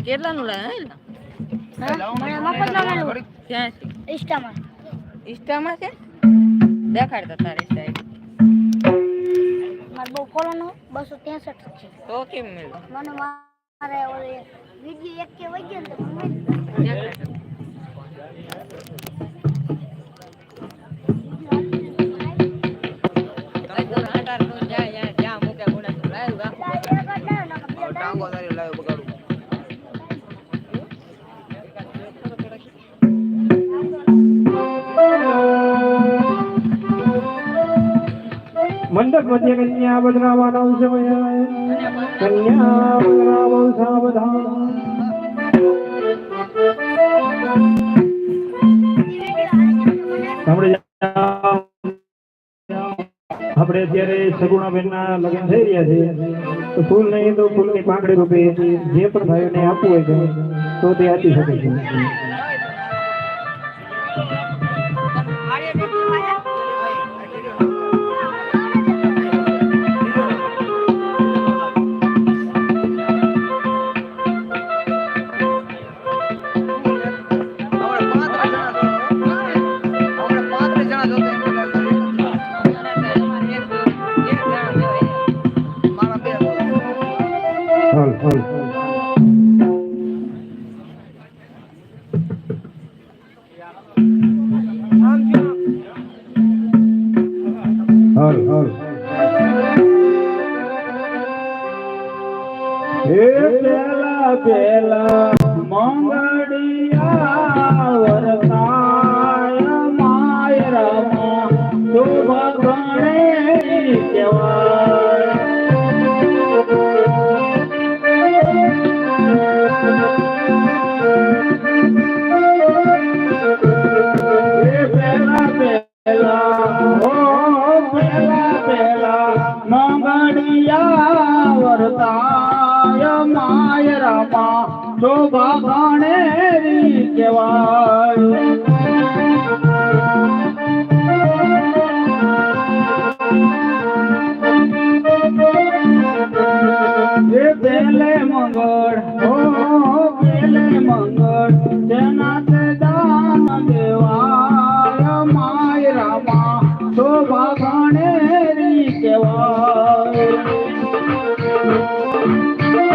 કેટલાનું મફતમાં મળ્યું ઇન્સ્ટામાં. ઇન્સ્ટામાં છે? દેખાડતા તારી સાઈડ મારે બહુ ફોલોનો બસો ત્રેસઠ છે. તો કેમ મળ્યું? મને મારે બીજી વીડિયો એક કે વઈ ગયો ને મંડપ મધ્ય કન્યા બદરાવાનો સમય કન્યા બદરાવો સાવધાન આપણે અત્યારે સગુણાબેન ના લગ્ન થઈ રહ્યા છે, તો ફૂલ નહીં તો ફૂલની પાંખડી રૂપે જે પણ ભાઈઓને આપવું હોય તો તે આપી શકે છે. એ એ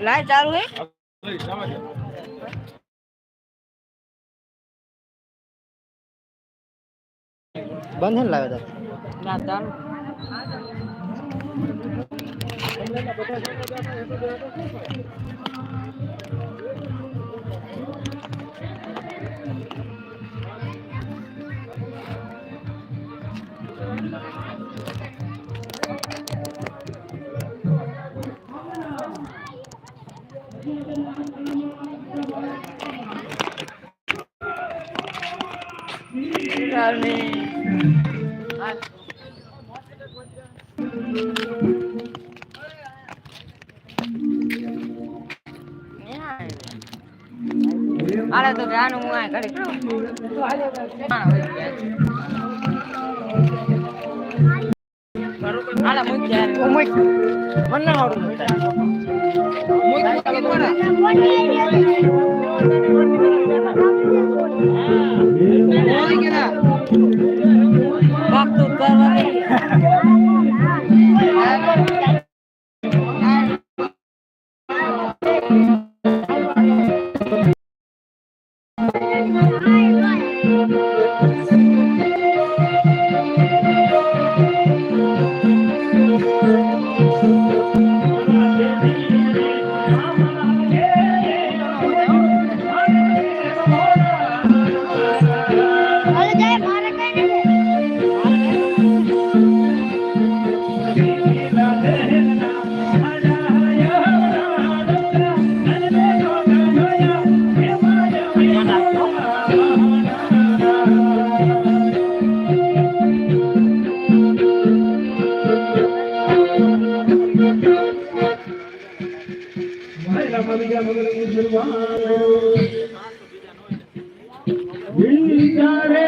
લાઈટ ચાલુ હે બંધન લાવ્યો ના ચાલુ આલે તો જાન હું આ કરી આલે મુક યાર મુક મને હારું Muy ভাইরা মালিক আমাদের মুসলমান বিচারে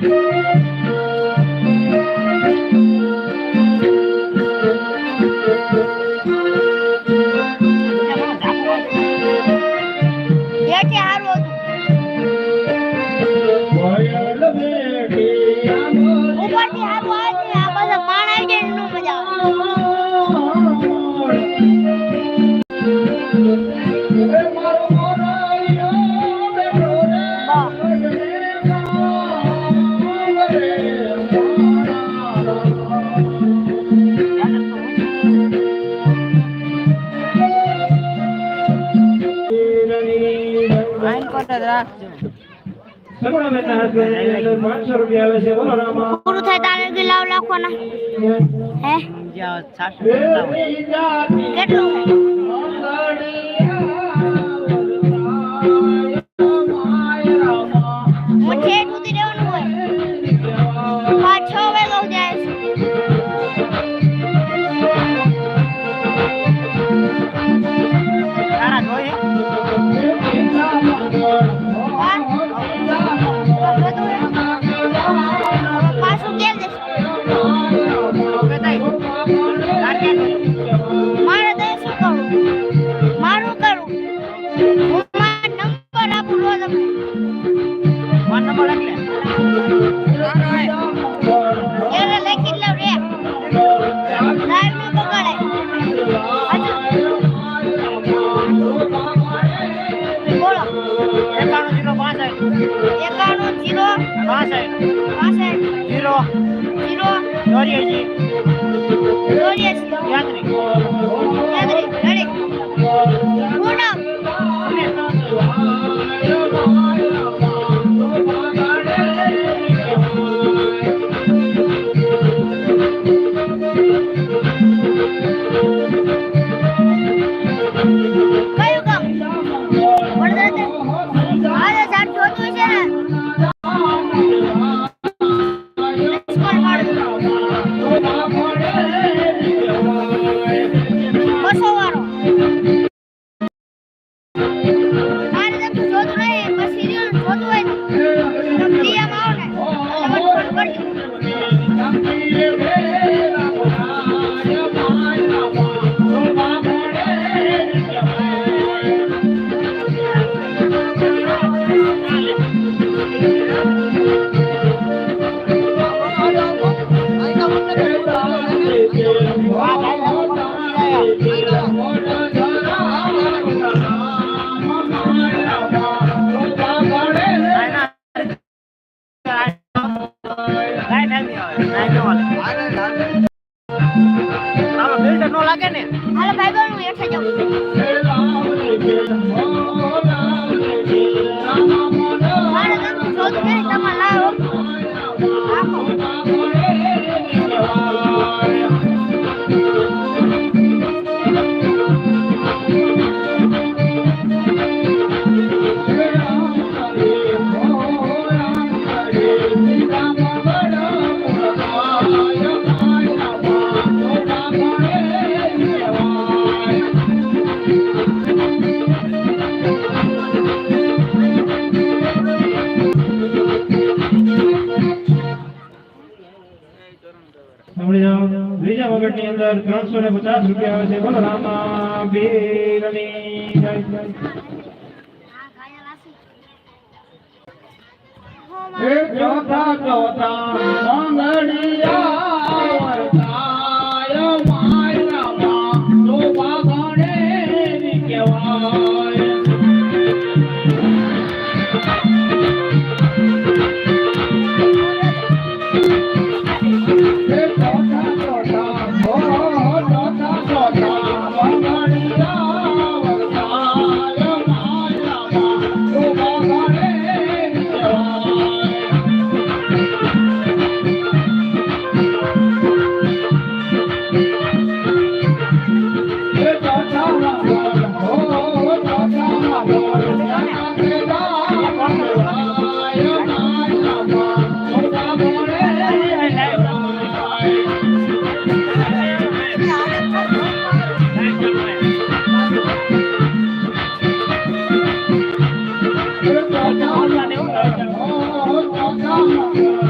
Thank you. સગડા બેટા હસબન્ડ પાંચસો કેટલું Thank you. અંદર ત્રણસો ને પચાસ રૂપિયા આવે છે. બોલો રામા રમી જય. જય ચોથા ચોથા મંગળિયા. Oh, oh, oh, oh, oh.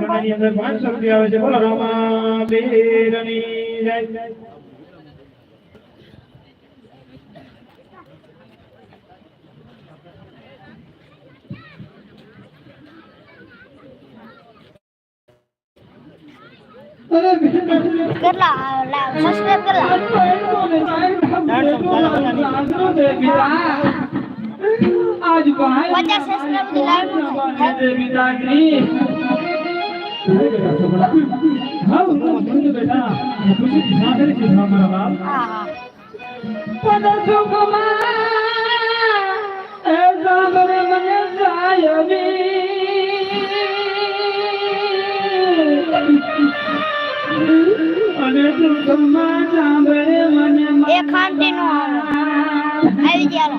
આની અંદર પાંચસો રૂપિયા આવે છે બોલો રામા બેરની જય કેટલા સબસ્ક્રાઇબ કેટલા પચાસ સબસ્ક્રાઇબ થી લાઈવ હા એ ખાંટી નો આવી ગયા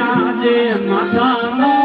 આજે માથાનો